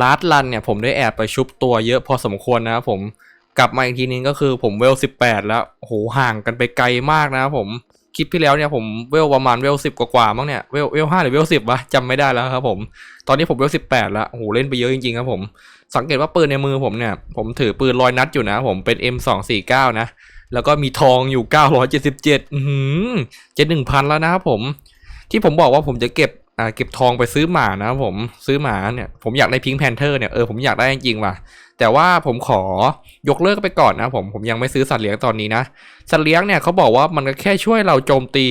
ลาดลันเนี่ยผมได้แอบไปชุบตัวเยอะพอสมควรนะครับผมกลับมาอีกทีนึงก็คือผมเวลสิบแปดแล้วโหห่างกันไปไกลมากนะครับผมคลิปที่แล้วเนี่ยผมเวลประมาณเวลสิบกว่าๆมั้งเนี่ยเวลเวลห้าหรือเวลสิบวะจำไม่ได้แล้วครับผมตอนนี้ผมเวลสิบแปดแล้วโหเล่นไปเยอะจริงๆครับผมสังเกตว่าปืนในมือผมเนี่ยผมถือปืนลอยนัดอยู่นะผมเป็น M สองสี่เก้านะแล้วก็มีทองอยู่เก้าร้อยเจ็ดสิบเจ็ดอืมจะหนึ่งพันแล้วนะครับผม ที่ผมบอกว่าผมจะเก็บ อ่าเก็บทองไปซื้อหมานะครับผมซื้อหมาเนี่ยผมอยากได้พิงแพนเทอร์เนี่ยเออผมอยากได้จริงๆว่ะ แต่ว่าผมขอยกเลิกไปก่อนนะผมผมยังไม่ซื้อสัตว์เลี้ยงตอนนี้นะสัตว์เลี้ยงเนี่ยเขาบอกว่ามันก็แค่ช่วยเราโจมตี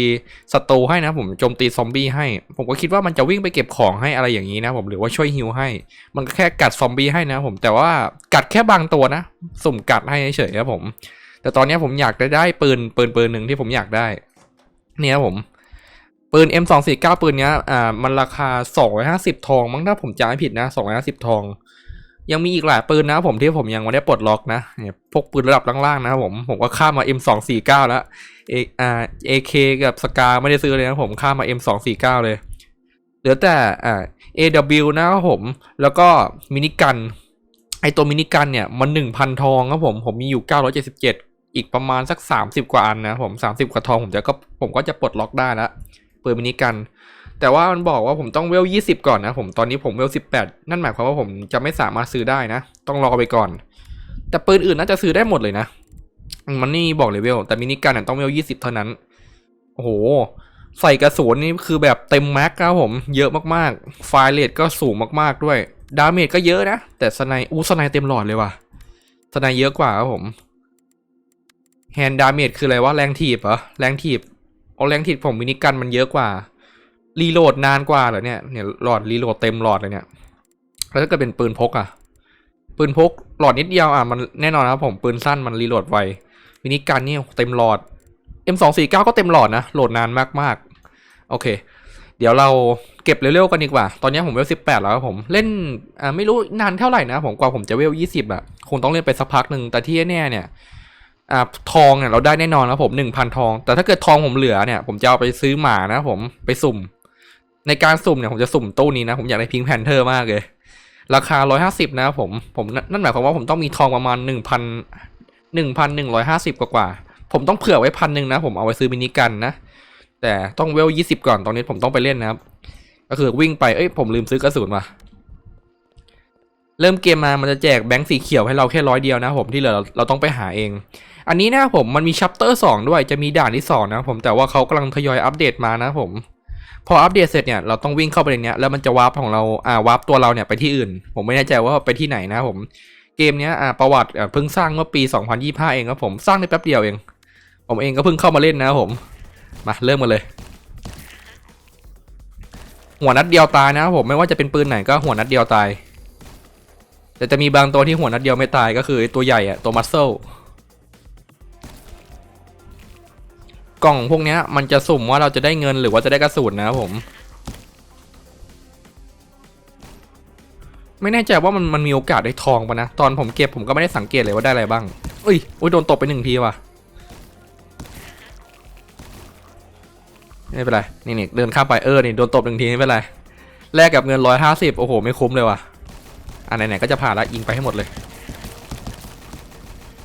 ศัตรูให้นะผมโจมตีซอมบี้ให้ ผมก็คิดว่ามันจะวิ่งไปเก็บของให้อะไรอย่างนี้นะผมหรือว่าช่วยฮิวให้ มันก็แค่กัดซอมบี้ให้นะผมแต่ว่ากัดแค่บางตัวนะ สุ่มกัดให้เฉยๆครับผม แต่ตอนนี้ผมอยากได้ได้ปืนปืนปืนหนึ่งที่ผมอยากได้ เนี่ยผม ปืน M249 ปืนเนี้ยอ่ามันราคา 250 ทอง มั้งถ้าผมจำไม่ผิดนะ 250 ทอง ยังมีอีกหลายปืนนะผมที่ผมยังไม่ได้ปลดล็อกนะเนี่ยพวกปืนระดับล่างๆนะครับผมผมก็ข้ามมา M249 แล้วเออ่า AK กับสกาไม่ได้ซื้อเลยนะผมข้ามมา M249 เลยเหลือแต่อ่า AW นะครับผม แล้วก็มินิกันไอตัวมินิกันเนี่ยมัน1,000ทองครับผมผมมีอยู่977อีกประมาณสัก30กว่าอันนะผม30กว่าทองผมจะก็ผมก็จะปลดล็อกได้แล้ว ปืนมินิกัน แต่ว่ามันบอกว่าผมต้องเวลยี่สิบก่อนนะผมตอนนี้ผมเวลสิบแปดนั่นหมายความว่าผมจะไม่สามารถซื้อได้นะ ต้องรอไปก่อน แต่ปืนอื่นน่าจะซื้อได้หมดเลยนะ มันนี่บอกเลเวลแต่มินิกันต้องเวลยี่สิบเท่านั้น โอ้โห ใส่กระสุนนี่คือแบบเต็มแม็กครับผมเยอะมากๆ ไฟเรทก็สูงมากๆด้วย ดาเมจก็เยอะนะ แต่สไนอู้สไนเต็มหลอดเลยว่ะสไนเยอะกว่าครับผมแฮนดาเมจคืออะไรวะแรงถีบเหรอแรงถีบ เอาแรงถีบผมมินิกันมันเยอะกว่า รีโหลดนานกว่าเหรอเนี่ย เนี่ยหลอดรีโหลดเต็มหลอดเลยเนี่ย แล้วถ้าเกิดเป็นปืนพกอะปืนพกหลอดนิดเดียวอะมันแน่นอนครับผมปืนสั้นมันรีโหลดไวมินิกันนี่เต็มหลอด M249 ก็เต็มหลอดนะโหลดนานมากๆ โอเค เดี๋ยวเราเก็บเร็วๆกันดีกว่า ตอนนี้ผมเวล18แล้วครับผมเล่นอ่าไม่รู้นานเท่าไหร่นะผมกว่าผมจะเวล20อะคงต้องเล่นไปสักพักหนึ่งแต่ที่แน่เนี่ย อ่าทองเนี่ยเราได้แน่นอนครับผมหนึ่งพันทอง แต่ถ้าเกิดทองผมเหลือเนี่ย ผมจะเอาไปซื้อหมานะผมไปสุ่ม ในการสุ่มเนี่ยผมจะสุ่มตู้นี้นะ ผมอยากได้พิงแพนเทอร์มากเลย ราคาร้อยห้าสิบนะผมผมนั่นหมายความว่าผมต้องมีทองประมาณหนึ่งพันหนึ่งพันหนึ่งร้อยห้าสิบกว่าๆผมต้องเผื่อไว้พันหนึ่งนะ ผมเอาไว้ซื้อมินิกันนะแต่ต้องเวลยี่สิบก่อนตอนนี้ผมต้องไปเล่นนะครับ ก็คือวิ่งไปเอ้ยผมลืมซื้อกระสุนมาเริ่มเกมมามันจะแจกแบงค์สีเขียวให้เราแค่ร้อยเดียวนะผมที่เหลือเราเราต้องไปหาเอง อันนี้นะผมมันมีชัปเตอร์สองด้วยจะมีด่านที่สองนะผมแต่ว่าเขากำลังทยอยอัปเดตมานะผมพออัปเดตเสร็จเนี่ยเราต้องวิ่งเข้าไปในเนี้ยแล้วมันจะวาร์ปของเราอ่าวาร์ปตัวเราเนี่ยไปที่อื่น ผมไม่แน่ใจว่าไปที่ไหนนะผมเกมเนี้ยอ่าประวัติเพิ่งสร้างเมื่อปี 2025 เองครับผมสร้างได้แป๊บเดียวเอง ผมเองก็เพิ่งเข้ามาเล่นนะผมมาเริ่มกันเลยหัวนัดเดียวตายนะผมไม่ว่าจะเป็นปืนไหนก็หัวนัดเดียวตาย แต่จะมีบางตัวที่หัวนัดเดียวไม่ตายก็คือตัวใหญ่อะตัวมัสเซล กล่องพวกนี้มันจะสุ่มว่าเราจะได้เงินหรือว่าจะได้กระสุนนะครับผม ไม่แน่ใจว่ามันมันมีโอกาสได้ทองปะนะ ตอนผมเก็บผมก็ไม่ได้สังเกตเลยว่าได้อะไรบ้างอุ้ยอุ้ยโดนตบไปหนึ่งทีว่ะไม่เป็นไรนี่นี่เดินข้ามไปเออนี่โดนตบหนึ่งทีไม่เป็นไรแลกกับเงินร้อยห้าสิบโอ้โหไม่คุ้มเลยว่ะอะไหนๆก็จะผ่านแล้วยิงไปให้หมดเลย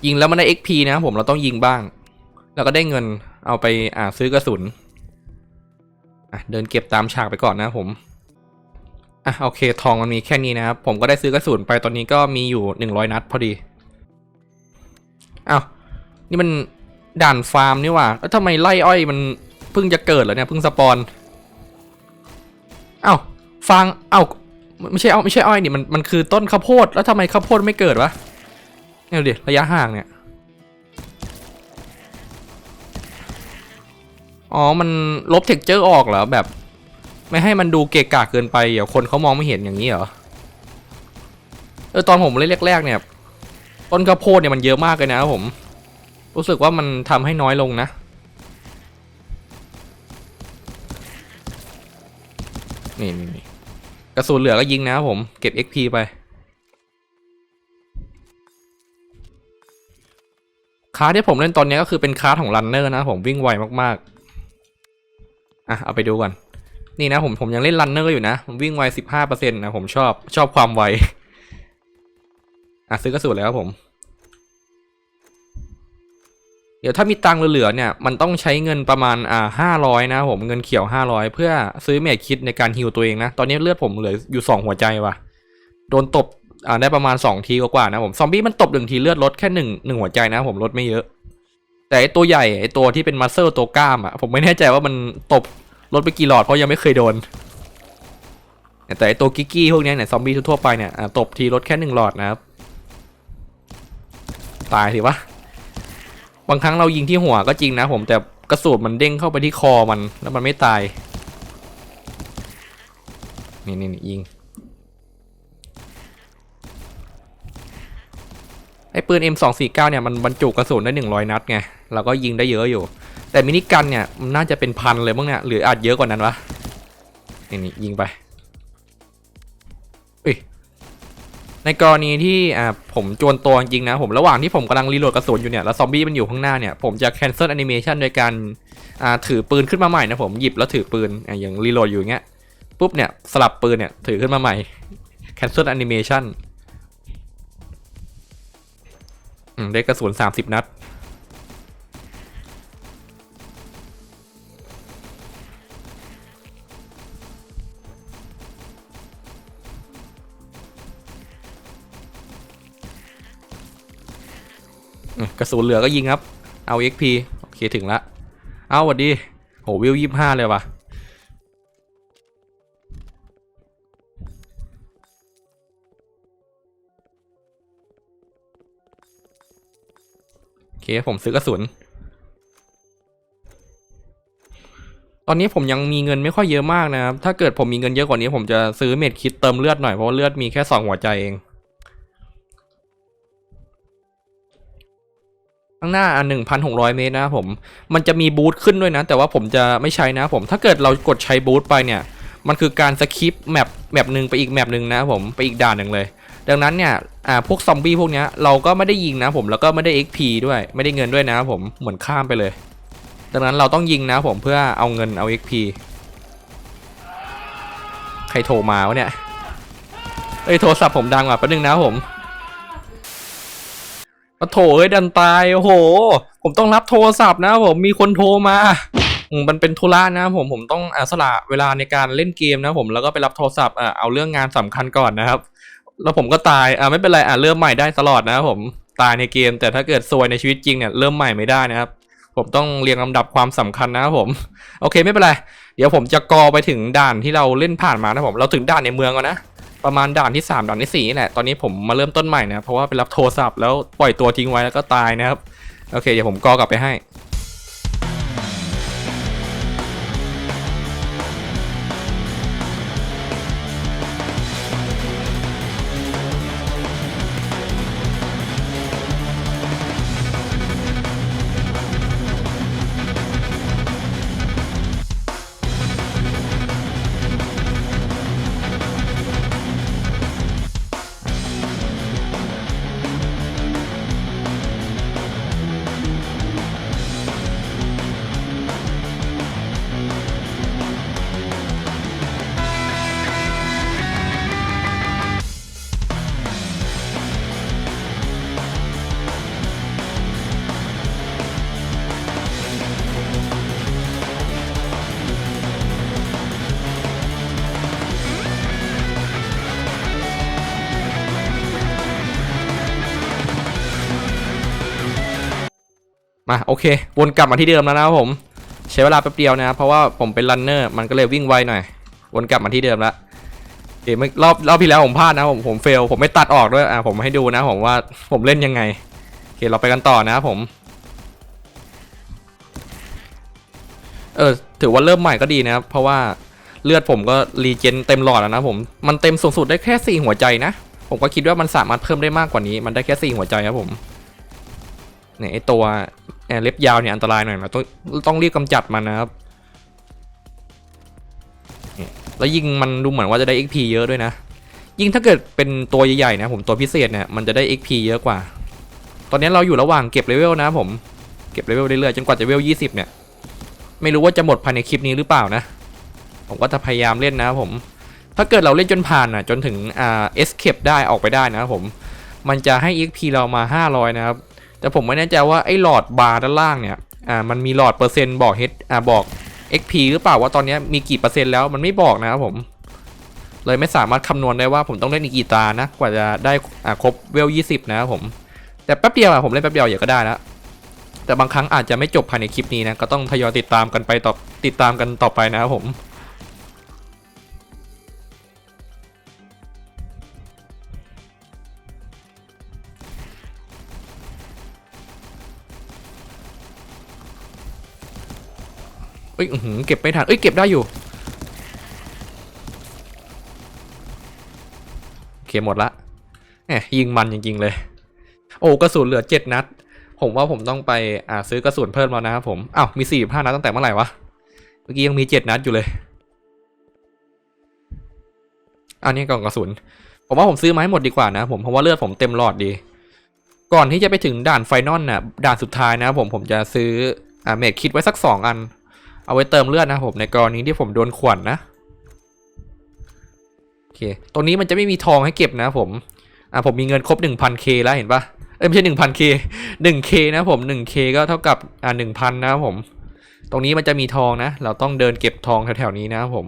ยิงแล้วมันได้ XP นะครับผมเราต้องยิงบ้าง แล้วก็ได้เงินเอาไปอ่าซื้อกระสุนอะเดินเก็บตามฉากไปก่อนนะผมอะโอเคทองมันมีแค่นี้นะครับผมก็ได้ซื้อกระสุนไปตอนนี้ก็มีอยู่หนึ่งร้อยนัดพอดีอ้าวนี่มันด่านฟาร์มนี่ว่าแล้วทำไมไล่อ้อยมันเพิ่งจะเกิดเหรอเนี่ยเพิ่งสปอนอ้าวฟางอ้าวไม่ใช่เอาไม่ใช่อ้อยนี่มันมันคือต้นข้าวโพดแล้วทำไมข้าวโพดไม่เกิดวะเนี่ยดูดิระยะห่างเนี่ย อ๋อ มันลบเท็กเจอร์ออกเหรอแบบ ไม่ให้มันดูเกะกะเกินไปเดี๋ยวคนเขามองไม่เห็นอย่างนี้เหรอ เออตอนผมเล่นแรกๆเนี่ย ต้นข้าวโพดเนี่ยมันเยอะมากเลยนะครับผม รู้สึกว่ามันทำให้น้อยลงนะนี่นี่นี่กระสุนเหลือก็ยิงนะครับผม เก็บ XP ไป คาร์ที่ผมเล่นตอนนี้ก็คือเป็นคาร์ของรันเนอร์นะผมวิ่งไวมากๆ อะเอาไปดูก่อน นี่นะผมผมยังเล่นรันเนอร์อยู่นะผมวิ่งไว15%นต์นะผมชอบชอบความไว อะซื้อกระสุนเลยครับผม เดี๋ยวถ้ามีตังค์เหลือเนี่ย มันต้องใช้เงินประมาณอ่าห้าร้อยนะผมเงินเขียวห้าร้อยเพื่อซื้อเมดคิดในการฮิวตัวเองนะ ตอนนี้เลือดผมเหลืออยู่สองหัวใจว่ะ โดนตบอ่าได้ประมาณสองทีกว่าๆนะผม ซอมบี้มันตบหนึ่งทีเลือดลดแค่หนึ่งหนึ่งหัวใจนะผมลดไม่เยอะ แต่ไอตัวใหญ่ไอตัวที่เป็นมัสเซอร์ตัวกล้ามอะผมไม่แน่ใจว่ามันตบลดไปกี่หลอดเพราะยังไม่เคยโดน แต่ไอตัวกิกกี้พวกนี้เนี่ยซอมบี้ทั่วไปเนี่ยตบทีลดแค่หนึ่งหลอดนะครับ ตายสิวะบางครั้งเรายิงที่หัวก็จริงนะผมแต่กระสุนมันเด้งเข้าไปที่คอมันแล้วมันไม่ตายนี่นี่นี่ยิง ไอ้ปื น M249 เนี่ยมันบรรจุกระสุนได้ 100 นัดไงเราก็ยิงได้เยอะอยู่ แต่มินิกันเนี่ยมันน่าจะเป็นพันเลยมั้งเนี่ยหรืออาจเยอะกว่านั้นวะนี่นี่ยิงไปเอ้ยในกรณีที่อ่าผมจวนตัวจริงนะผมระหว่างที่ผมกำลังรีโหลดกระสุนอยู่เนี่ยแล้วซอมบี้มันอยู่ข้างหน้าเนี่ยผมจะ cancel animation โดยการอ่าถือปืนขึ้นมาใหม่นะผมหยิบแล้วถือปืนอ่าอย่างรีโหลดอยู่อย่างเงี้ยปุ๊บเนี่ยสลับปืนเนี่ยถือขึ้นมาใหม่ cancel animation ได้กระสุน30นัด กระสุนเหลือก็ยิงครับ เอา XP โอเคถึงละ เอาหวัดดี โหวิวยี่ห้าเลยว่ะ เคผมซื้อกระสุน ตอนนี้ผมยังมีเงินไม่ค่อยเยอะมากนะครับ ถ้าเกิดผมมีเงินเยอะกว่านี้ ผมจะซื้อเม็ดคิดเติมเลือดหน่อยเพราะเลือดมีแค่สองหัวใจเอง ข้างหน้าอันหนึ่งพันหกร้อยเมตรนะครับผม มันจะมีบูทขึ้นด้วยนะ แต่ว่าผมจะไม่ใช้นะผม ถ้าเกิดเรากดใช้บูทไปเนี่ย มันคือการสคิปแมปแมปหนึ่งไปอีกแมปหนึ่งนะผมไปอีกด่านหนึ่งเลย ดังนั้นเนี่ยอ่าพวกซอมบี้พวกเนี้ยเราก็ไม่ได้ยิงนะผมแล้วก็ไม่ได้ XP ด้วยไม่ได้เงินด้วยนะผมเหมือนข้ามไปเลย ดังนั้นเราต้องยิงนะผมเพื่อเอาเงินเอา XP ใครโทรมาวะเนี่ยเอ้ยโทรศัพท์ผมดังว่ะแป๊บนึงนะผมปะโถเอ้ยดันตายโอ้โห ผมต้องรับโทรศัพท์นะผมมีคนโทรมาอืมมันเป็นธุระนะผมผมต้องอสละเวลาในการเล่นเกมนะผมแล้วก็ไปรับโทรศัพท์อ่าเอาเรื่องงานสำคัญก่อนนะครับ แล้วผมก็ตายอ่าไม่เป็นไรอ่าเริ่มใหม่ได้ตลอดนะครับผมตายในเกม แต่ถ้าเกิดซวยในชีวิตจริงเนี่ยเริ่มใหม่ไม่ได้นะครับ ผมต้องเรียงลำดับความสำคัญนะครับผม โอเคไม่เป็นไร เดี๋ยวผมจะกอไปถึงด่านที่เราเล่นผ่านมานะผมเราถึงด่านในเมืองก่อนนะประมาณด่านที่ 3 ด่านที่4นี่แหละตอนนี้ผมมาเริ่มต้นใหม่นะเพราะว่าไปรับโทรศัพท์แล้วปล่อยตัวทิ้งไว้แล้วก็ตายนะครับโอเคเดี๋ยวผมกอกลับไปให้ มาโอเค วนกลับมาที่เดิมแล้วนะครับผม ใช้เวลาแป๊บเดียวนะเพราะว่าผมเป็นรันเนอร์มันก็เลยวิ่งไวหน่อย วนกลับมาที่เดิมล้วเดี๋ยวรอบรอบที่แล้วผมพลาดนะผมผมเฟลผมไม่ตัดออกด้วยอะผมให้ดูนะผมว่าผมเล่นยังไงโอเคเราไปกันต่อนะครับผมเออถือว่าเริ่มใหม่ก็ดีนะครับ เพราะว่าเลือดผมก็รีเจนเต็มหลอดแล้วนะผมมันเต็มสูงสุดได้แค่สี่หัวใจนะ ผมก็คิดว่ามันสามารถเพิ่มได้มากกว่านี้ มันได้แค่สี่หัวใจครับผมเนี่ยไอตัว เล็บยาวเนี่ยอันตรายหน่อยนะต้องต้องรีบกำจัดมันนะครับแล้วยิงมันดูเหมือนว่าจะได้ XP เยอะด้วยนะ ยิงถ้าเกิดเป็นตัวใหญ่ๆนะผมตัวพิเศษเนี่ยมันจะได้ XP เยอะกว่า ตอนนี้เราอยู่ระหว่างเก็บเลเวลนะผม เก็บเลเวลเรื่อยๆจนกว่าจะเลเวล20 เนี่ย ไม่รู้ว่าจะหมดภายในคลิปนี้หรือเปล่านะ ผมก็จะพยายามเล่นนะผม ถ้าเกิดเราเล่นจนผ่านอะจนถึงอ่า escape ได้ออกไปได้นะผม มันจะให้ XP เรามา 500 นะครับ แต่ผมไม่แน่ใจว่าไอ้หลอดบาร์ด้านล่างเนี่ยอ่ามันมีหลอดเปอร์เซ็นต์บอก H อ่าบอก XP หรือเปล่าว่าตอนนี้มีกี่เปอร์เซ็นต์แล้วมันไม่บอกนะครับผม เลยไม่สามารถคำนวณได้ว่าผมต้องเล่นอีกกี่ตานะกว่าจะได้อ่าครบเวล20นะครับผมแต่แป๊บเดียวอะผมเล่นแป๊บเดียวอย่าก็ได้แล้วแต่บางครั้งอาจจะไม่จบภายในคลิปนี้นะก็ต้องทยอยติดตามกันไปต่อติดตามกันต่อไปนะครับผม เอ้ยเก็บไม่ทันเอ้ยเก็บได้อยู่โอเคหมดละแหมยิงมันจริงๆเลย โอ้กระสุนเหลือเจ็ดนัด ผมว่าผมต้องไปอ่าซื้อกระสุนเพิ่มแล้วนะครับผมอ้าวมีสี่ห้านัดตั้งแต่เมื่อไหร่วะเมื่อกี้ยังมีเจ็ดนัดอยู่เลยอันนี้กล่องกระสุน ผมว่าผมซื้อมาให้หมดดีกว่านะผมเพราะว่าเลือดผมเต็มหลอดดี ก่อนที่จะไปถึงด่านไฟนอลน่ะด่านสุดท้ายนะผมผมจะซื้ออ่าเมดคิดไว้สักสองอัน เอาไว้เติมเลือดนะผมในกรณีที่ผมโดนขวนนะโอเคตรงนี้มันจะไม่มีทองให้เก็บนะผมอ่าผมมีเงินครบ 1,000k แล้วเห็นปะเอ้ยไม่ใช่ 1,000k 1k นะผม 1k ก็เท่ากับอ่า1,000นะผม ตรงนี้มันจะมีทองนะ เราต้องเดินเก็บทองแถวๆนี้นะผม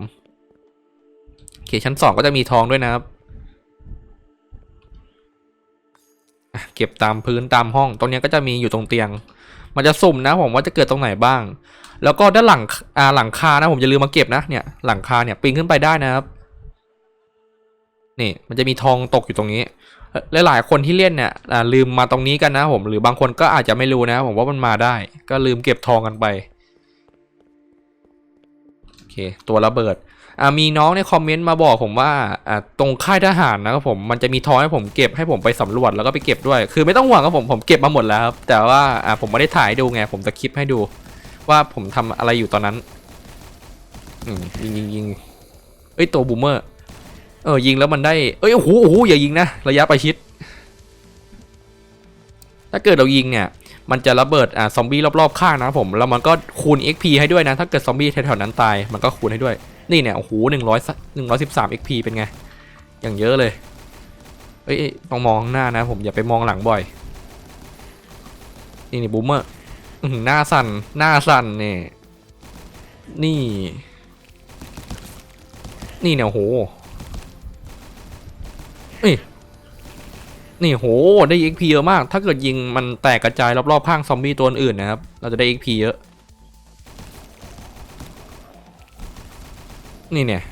โอเคชั้นสองก็จะมีทองด้วยนะครับเก็บตามพื้นตามห้อง ตรงนี้ก็จะมีอยู่ตรงเตียง มันจะสุ่มนะผมว่าจะเกิดตรงไหนบ้าง แล้วก็ด้านหลังอ่าหลังคานะผมจะลืมมาเก็บนะเนี่ยหลังคาเนี่ยปีนขึ้นไปได้นะครับนี่มันจะมีทองตกอยู่ตรงนี้และหลายๆคนที่เล่นเนี่ยอ่าลืมมาตรงนี้กันนะผมหรือบางคนก็อาจจะไม่รู้นะผมว่ามันมาได้ ก็ลืมเก็บทองกันไปโอเคตัวระเบิด มีน้องในคอมเมนต์มาบอกผมว่าตรงค่ายทหารนะครับผมมันจะมีทองให้ผมเก็บให้ผมไปสำรวจแล้วก็ไปเก็บด้วย คือไม่ต้องห่วงครับผมผมเก็บมาหมดแล้วครับแต่ว่าผมไม่ได้ถ่ายดูไงผมจะคลิปให้ดู ว่าผมทำอะไรอยู่ตอนนั้นยิงยิงยิงเอ้ยตัวบูมเมอร์เออยิงแล้วมันได้เอ้ยโอ้โหโอ้โหอย่ายิงนะระยะประชิด ถ้าเกิดเรายิงเนี่ยมันจะระเบิดอ่าซอมบี้รอบๆข้างนะผมแล้วมันก็คูณ XP ให้ด้วยนะ ถ้าเกิดซอมบี้แถวๆนั้นตายมันก็คูณให้ด้วย นี่เนี่ยโอ้โหหนึ่งร้อยหนึ่งร้อยสิบสาม XP เป็นไง อย่างเยอะเลยเอ้ยต้องมองข้างหน้านะ ผมอย่าไปมองหลังบ่อย นี่นี่บูมเมอร์อื้อหือหน้าสั่นหน้าสั่นเนี่ย นี่ นี่เนี่ยโหนี่นี่โหได้ XP เยอะมาก ถ้าเกิดยิงมันแตกกระจายรอบๆข้างซอมบี้ตัวอื่นนะครับ เราจะได้ XP เยอะ นี่เนี่ย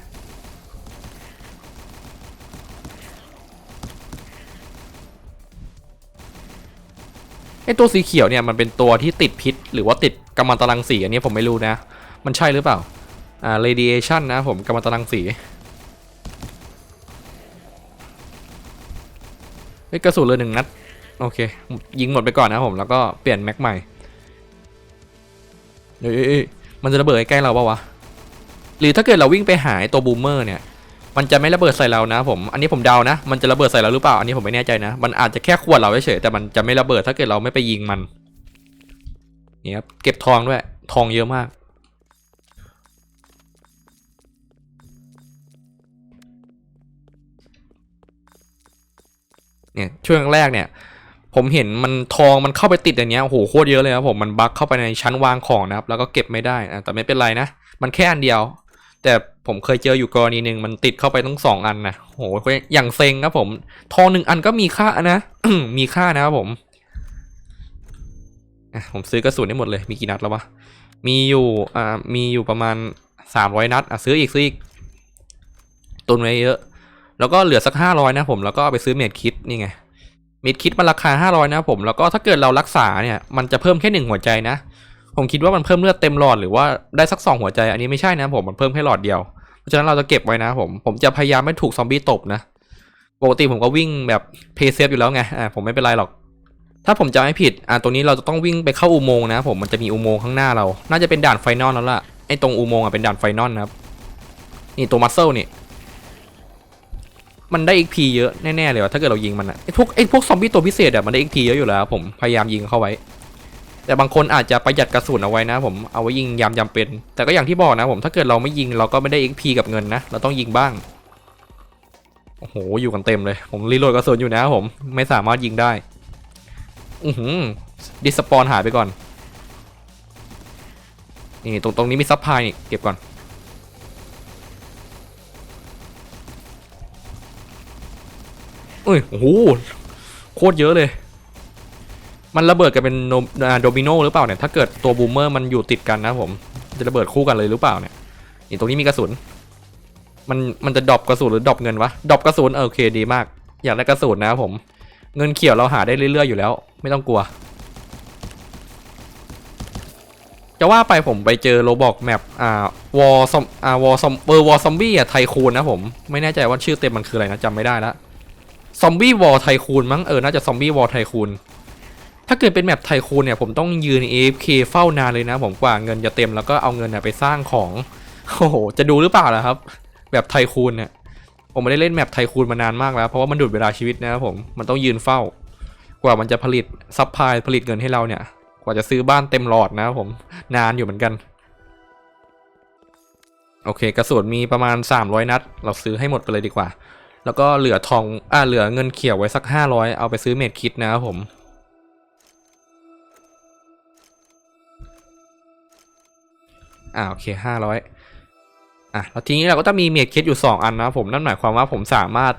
ไอตัวสีเขียวเนี่ยมันเป็นตัวที่ติดพิษ หรือว่าติดกัมมันตรังสีอันนี้ผมไม่รู้นะ มันใช่หรือเปล่า อ่า radiation นะผมกัมมันตรังสีเฮ้ยกระสุนเลยหนึ่งนัด โอเค ยิงหมดไปก่อนนะผมแล้วก็เปลี่ยนแม็กใหม่เอ้ยเอ้ยเอ้ยมันจะระเบิดใกล้เราปะวะ หรือถ้าเกิดเราวิ่งไปหาตัวบูมเมอร์เนี่ย มันจะไม่ระเบิดใส่เรานะผม อันนี้ผมเดานะ มันจะระเบิดใส่เราหรือเปล่า อันนี้ผมไม่แน่ใจนะ มันอาจจะแค่ขวดเราเฉยแต่มันจะไม่ระเบิดถ้าเกิดเราไม่ไปยิงมัน นี่ครับ เก็บทองด้วย ทองเยอะมาก เนี่ยช่วงแรกเนี่ย ผมเห็นมันทองมันเข้าไปติดอย่างเนี้ย โอ้โหโคตรเยอะเลยครับผม มันบั๊กเข้าไปในชั้นวางของนะครับ แล้วก็เก็บไม่ได้อะแต่ไม่เป็นไรนะ มันแค่อันเดียว แต่ผมเคยเจออยู่กรณีหนึ่งมันติดเข้าไปทั้งสองอันนะโหอย่างเซ็งครับผม ทองหนึ่งอันก็มีค่านะ มีค่านะครับผมผมซื้อกระสุนได้หมดเลย มีกี่นัดแล้ววะ มีอยู่อ่ามีอยู่ประมาณสามร้อยนัด อะซื้ออีกซื้ออีกตุนไว้เยอะ แล้วก็เหลือสักห้าร้อยนะผม แล้วก็ไปซื้อเมดคิดนี่ไง เมดคิดมันราคาห้าร้อยนะผม แล้วก็ถ้าเกิดเรารักษาเนี่ย มันจะเพิ่มแค่หนึ่งหัวใจนะ ผมคิดว่ามันเพิ่มเลือดเต็มหลอดหรือว่าได้สักสองหัวใจอันนี้ไม่ใช่นะผมมันเพิ่มแค่หลอดเดียวเพราะฉะนั้นเราจะเก็บไว้นะผมผมจะพยายามไม่ถูกซอมบี้ตบนะปกติผมก็วิ่งแบบเพย์เซฟอยู่แล้วไงอ่าผมไม่เป็นไรหรอก ถ้าผมจำไม่ผิดอ่าตรงนี้เราจะต้องวิ่งไปเข้าอุโมงค์นะผมมันจะมีอุโมงค์ข้างหน้าเรา น่าจะเป็นด่านไฟนอลแล้วล่ะไอ้ตรงอุโมงค์อะเป็นด่านไฟนอลนะครับนี่ตัวมัสเซลนี่มันได้ XP เยอะแน่ๆเลยว่ะถ้าเกิดเรายิงมันอะไอ้พวกไอ้พวกซอมบี้ตัวพิเศษอะมันได้ XP เยอะอยู่แล้ว ผมพยายามยิงเข้าไว้ แต่บางคนอาจจะประหยัดกระสุนเอาไว้นะผมเอาไว้ยิงยามจำเป็น แต่ก็อย่างที่บอกนะผมถ้าเกิดเราไม่ยิงเราก็ไม่ได้ XP กับเงินนะ เราต้องยิงบ้าง โอ้โห อยู่กันเต็มเลย ผมรีโหลดกระสุนอยู่นะผมไม่สามารถยิงได้ อือหือดิสปอนหายไปก่อน นี่ตรงตรงนี้มีซับพายนี่เก็บก่อน อุ้ยโอ้โหโคตรเยอะเลย มันระเบิดกันเป็นโดมิโนหรือเปล่าเนี่ยถ้าเกิดตัวบูมเมอร์มันอยู่ติดกันนะผมจะระเบิดคู่กันเลยหรือเปล่าเนี่ยนี่ตรงนี้มีกระสุน มันมันจะดรอปกระสุนหรือดรอปเงินวะดรอปกระสุนโอเคดีมาก อยากได้กระสุนนะผม เงินเขียวเราหาได้เรื่อยๆอยู่แล้ว ไม่ต้องกลัว จะว่าไปผมไปเจอโรบอกแมปอ่าวอลซอมอ่าวอลซอมเบอร์วอลซอมบี้อะไทคูนนะผมไม่แน่ใจว่าชื่อเต็มมันคืออะไรนะจำไม่ได้ละซอมบี้วอลไทคูนมั้งเออน่าจะซอมบี้วอลไทคูน ถ้าเกิดเป็นแมปไทคูนเนี่ยผมต้องยืน AFK เฝ้านานเลยนะผมกว่าเงินจะเต็มแล้วก็เอาเงินน่ะไปสร้างของโอ้โหจะดูหรือเปล่าล่ะครับ แบบไทคูนเนี่ยผมไม่ได้เล่นแมปไทคูนมานานมากแล้ว เพราะว่ามันดูดเวลาชีวิตนะครับผมมันต้องยืนเฝ้า กว่ามันจะผลิตซัพพลายผลิตเงินให้เราเนี่ย กว่าจะซื้อบ้านเต็มหลอดนะครับผมนานอยู่เหมือนกัน โอเค กระสุนมีประมาณ 300 นัด เราซื้อให้หมดไปเลยดีกว่า แล้วก็เหลือทองอ่าเหลือเงินเขียวไว้สัก 500 เอาไปซื้อเม็ดคิดนะครับผม อ่าโอเค500อะแล้วทีนี้เราก็จะมีเมดเคิดอยู่ 2 อันนะผมนั่นหมายความว่าผมสามารถ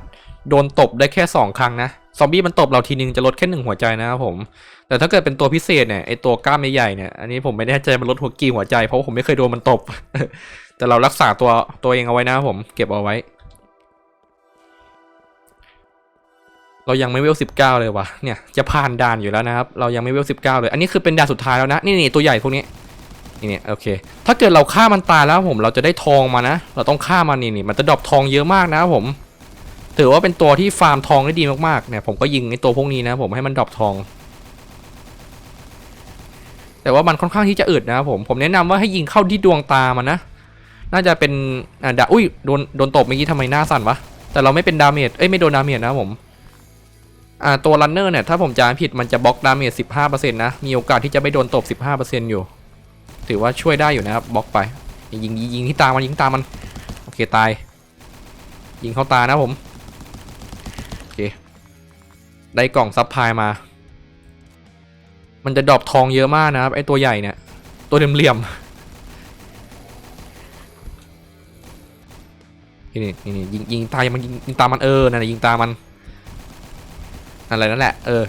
โดนตบได้แค่ 2 ครั้งนะซอมบี้มันตบเราทีนึงจะลดแค่หนึ่งหัวใจนะครับผม แต่ถ้าเกิดเป็นตัวพิเศษเนี่ยไอตัวกล้ามใหญ่เนี่ยอันนี้ผมไม่แน่ใจมันลดหัวกี่หัวใจเพราะผมไม่เคยโดนมันตบ แต่เรารักษาตัวตัวเองเอาไว้นะครับผมเก็บเอาไว้ เรายังไม่เวลสิบเก้าเลยวะเนี่ยจะผ่านด่านอยู่แล้วนะครับเรายังไม่เวลสิบเก้าเลย อันนี้คือเป็นด่านสุดท้ายแล้วนะนี่นี่ตัวใหญ่พวกนี้ นี่เนี่ยโอเค ถ้าเกิดเราฆ่ามันตายแล้วผมเราจะได้ทองมานะ เราต้องฆ่ามันนี่นี่มันจะดรอปทองเยอะมากนะครับผม ถือว่าเป็นตัวที่ฟาร์มทองได้ดีมากๆเนี่ยผมก็ยิงไอ้ตัวพวกนี้นะ ผมให้มันดรอปทอง แต่ว่ามันค่อนข้างที่จะอึดนะครับผมผมแนะนำว่าให้ยิงเข้าที่ดวงตามันนะน่าจะเป็นอ่าดาอุ้ยโดนโดนตบเมื่อกี้ทำไมหน้าสั่นวะแต่เราไม่เป็นดาเมจเอ้ยไม่โดนดาเมจนะผมอ่าตัวรันเนอร์เนี่ยถ้าผมจำผิดมันจะบล็อกดาเมจ15%นะมีโอกาสที่จะไม่โดนตบ 15%อยู่ ถือว่าช่วยได้อยู่นะครับบล็อกไปยิงยิงยิงที่ตามันยิงตามันโอเคตาย ยิงเข้าตานะผมโอเคได้กล่องซับพลายมา มันจะดรอปทองเยอะมากนะครับไอตัวใหญ่เนี่ยตัวเหลี่ยมนี่นี่นี่ยิงยิงตามันยิงยิงตามันเออนั่นแหละยิงตามันอะไรนั่นแหละเออ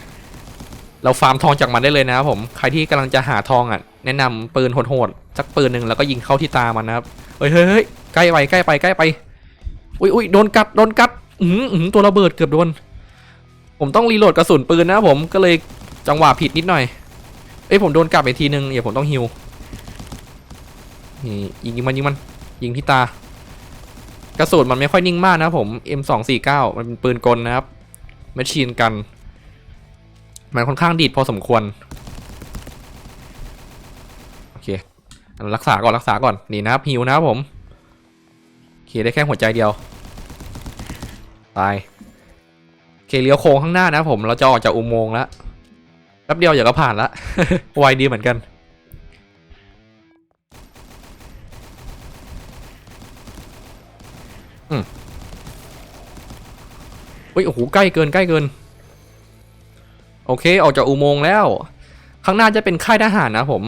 เราฟาร์มทองจากมันได้เลยนะครับผมใครที่กำลังจะหาทองอะ แนะนำปืนโหดๆสักปืนหนึ่งแล้วก็ยิงเข้าที่ตามันนะครับเฮ้ยเฮ้ยใกล้ไปใกล้ไปใกล้ไปอุ้ยอุ้ยโดนกัดโดนกัดอืมอืมตัวระเบิดเกือบโดน ผมต้องรีโหลดกระสุนปืนนะผมก็เลยจังหวะผิดนิดหน่อยเอ้ยผมโดนกลับไปทีนึงเดี๋ยวผมต้องฮิวนี่ยิงมันยิงมันยิงที่ตากระสุนมันไม่ค่อยนิ่งมากนะผม M249 มันเป็นปืนกลนะครับแมชชีนกัน มันค่อนข้างดีดพอสมควร อเครักษาก่อนรักษาก่อนนี่นะครับฮิวนะครับผมโอเคได้แค่หัวใจเดียวตายโอเคเลี้ยวโค้งข้างหน้านะผมเราจะออกจากอุโมงค์แล้วแป๊บเดียวอย่าก็ผ่านละไวดีเหมือนกันอืมอุ้ยโอ้โหใกล้เกินใกล้เกิน โอเคออกจากอุโมงค์แล้ว ข้างหน้าจะเป็นค่ายทหารนะผม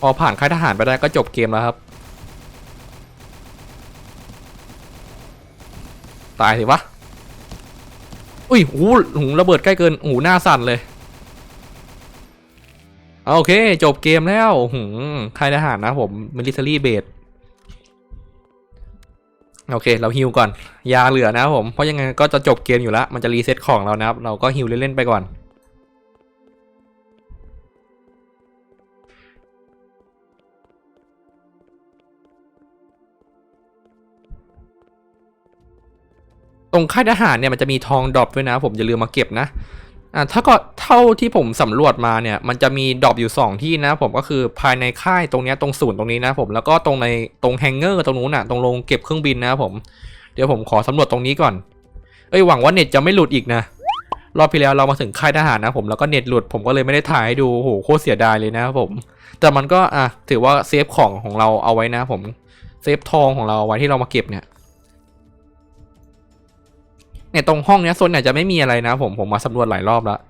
พอผ่านค่ายทหารไปได้ก็จบเกมแล้วครับ ตายสิวะ อุ้ยหูหูระเบิดใกล้เกินหูหน้าสั่นเลย โอเค จบเกมแล้วหืมค่ายทหารนะผม military base โอเค เราฮิวก่อน ยาเหลือนะครับผม เพราะยังไงก็จะจบเกมอยู่แล้ว มันจะรีเซ็ตของเรานะครับ เราก็ฮิวเล่นๆไปก่อน ตรงค่ายทหารเนี่ยมันจะมีทองดรอปด้วยนะ ผมอย่าลืมมาเก็บนะอ่าถ้าก็เท่าที่ผมสำรวจมาเนี่ย มันจะมีดรอปอยู่ 2 ที่นะ ผมก็คือภายในค่ายตรงนี้ตรงศูนย์ตรงนี้นะผมแล้วก็ตรงในตรงแฮงเกอร์ตรงนู้นน่ะตรงโรงเก็บเครื่องบินนะผมเดี๋ยวผมขอสำรวจตรงนี้ก่อน เอ้ยหวังว่าเน็ตจะไม่หลุดอีกนะรอบที่แล้วเรามาถึงค่ายทหารนะผมแล้วก็เน็ตหลุดผมก็เลยไม่ได้ถ่ายให้ดูโอ้โหโคตรเสียดายเลยนะครับผม แต่มันก็อะถือว่าเซฟของของเราเอาไว้นะผมเซฟทองของเราเอาไว้ที่เรามาเก็บเนี่ย เนี่ยตรงห้องเนี้ยโซนเนี่ยจะไม่มีอะไรนะ ผมผมมาสำรวจหลายรอบแล้ว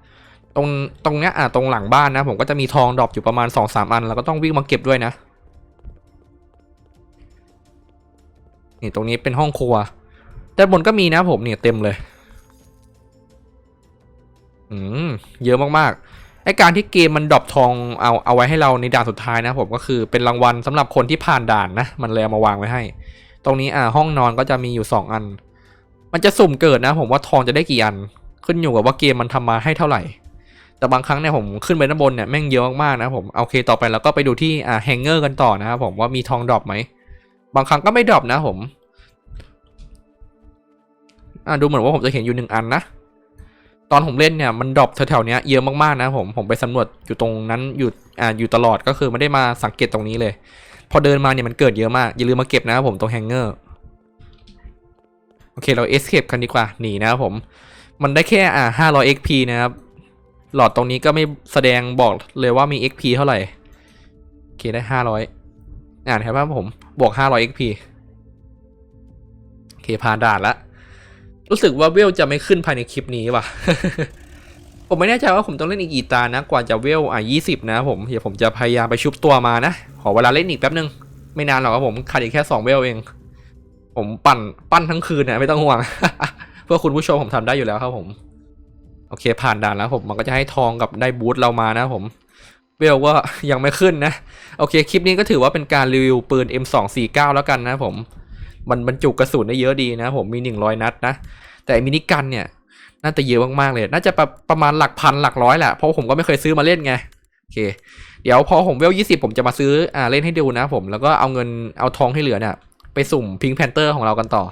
ตรงตรงเนี้ยอะตรงหลังบ้านนะ ผมก็จะมีทองดรอปอยู่ประมาณสองสามอัน แล้วก็ต้องวิ่งมาเก็บด้วยนะนี่ตรงนี้เป็นห้องครัวด้านบนก็มีนะผมเนี่ยเต็มเลยอืมเยอะมากๆไอการที่เกมมันดรอปทองเอาเอาไว้ให้เราในด่านสุดท้ายนะ ผมก็คือเป็นรางวัลสำหรับคนที่ผ่านด่านนะ มันเลยเอามาวางไว้ให้ ตรงนี้อ่าห้องนอนก็จะมีอยู่สองอัน มันจะสุ่มเกิดนะ ผมว่าทองจะได้กี่อัน ขึ้นอยู่กับว่าเกมมันทำมาให้เท่าไหร่ แต่บางครั้งเนี่ยผมขึ้นไปด้านบนเนี่ยแม่งเยอะมากๆนะผมโอเคต่อไปแล้วก็ไปดูที่อ่าแฮงเกอร์กันต่อนะครับผมว่ามีทองดรอปไหมบางครั้งก็ไม่ดรอปนะผมอ่าดูเหมือนว่าผมจะเห็นอยู่หนึ่งอันนะตอนผมเล่นเนี่ยมันดรอปแถวๆเนี้ยเยอะมากๆนะผมผมไปสำรวจอยู่ตรงนั้นอยู่อ่าอยู่ตลอดก็คือไม่ได้มาสังเกตตรงนี้เลย พอเดินมาเนี่ยมันเกิดเยอะมากอย่าลืมมาเก็บนะครับผมตรงแฮงเกอร์ โอเคเรา escape กันดีกว่าหนีนะครับผม มันได้แค่อ่า500 XP นะครับ หลอดตรงนี้ก็ไม่แสดงบอกเลยว่ามี XP เท่าไหร่ โอเคได้ 500 อ่านครับผมบวก500 XP โอเคผ่านด่านละ รู้สึกว่าเวลจะไม่ขึ้นภายในคลิปนี้ว่ะผมไม่แน่ใจว่าผมต้องเล่นอีกกี่ตานะ กว่าจะเวลอะ20นะผม เดี๋ยวผมจะพยายามไปชุบตัวมานะ ขอเวลาเล่นอีกแป๊บนึง ไม่นานหรอกครับผมขาดอีกแค่2เวลเอง ผมปั่นปั้นทั้งคืนนะไม่ต้องห่วง เพื่อคุณผู้ชมผมทำได้อยู่แล้วครับผม โอเคผ่านด่านแล้วผมมันก็จะให้ทองกับได้บูทเรามานะผมเวลก็ยังไม่ขึ้นนะ โอเคคลิปนี้ก็ถือว่าเป็นการรีวิวปืน M249 แล้วกันนะผมมันบรรจุกระสุนได้เยอะดีนะผมมี 100 นัดนะ แต่มินิกันเนี่ย น่าจะเยอะมากๆเลย น่าจะประประมาณหลักพันหลักร้อยแหละ เพราะผมก็ไม่เคยซื้อมาเล่นไง โอเค เดี๋ยวพอผมเวล20ผมจะมาซื้ออ่าเล่นให้ดูนะผม แล้วก็เอาเงินเอาทองที่เหลือเนี่ย ไปสุ่มพิงแพนเตอร์ของเรากันต่อ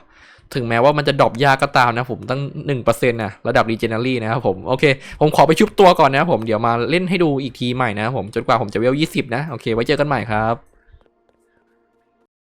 ถึงแม้ว่ามันจะดรอปยากก็ตามนะผมตั้งหนึ่งเปอร์เซ็นต์นะระดับรีเจนารี่นะครับผม โอเค ผมขอไปชุบตัวก่อนนะครับผมเดี๋ยวมาเล่นให้ดูอีกทีใหม่นะครับผมจนกว่าผมจะเวลยี่สิบนะ โอเค ไว้เจอกันใหม่ครับ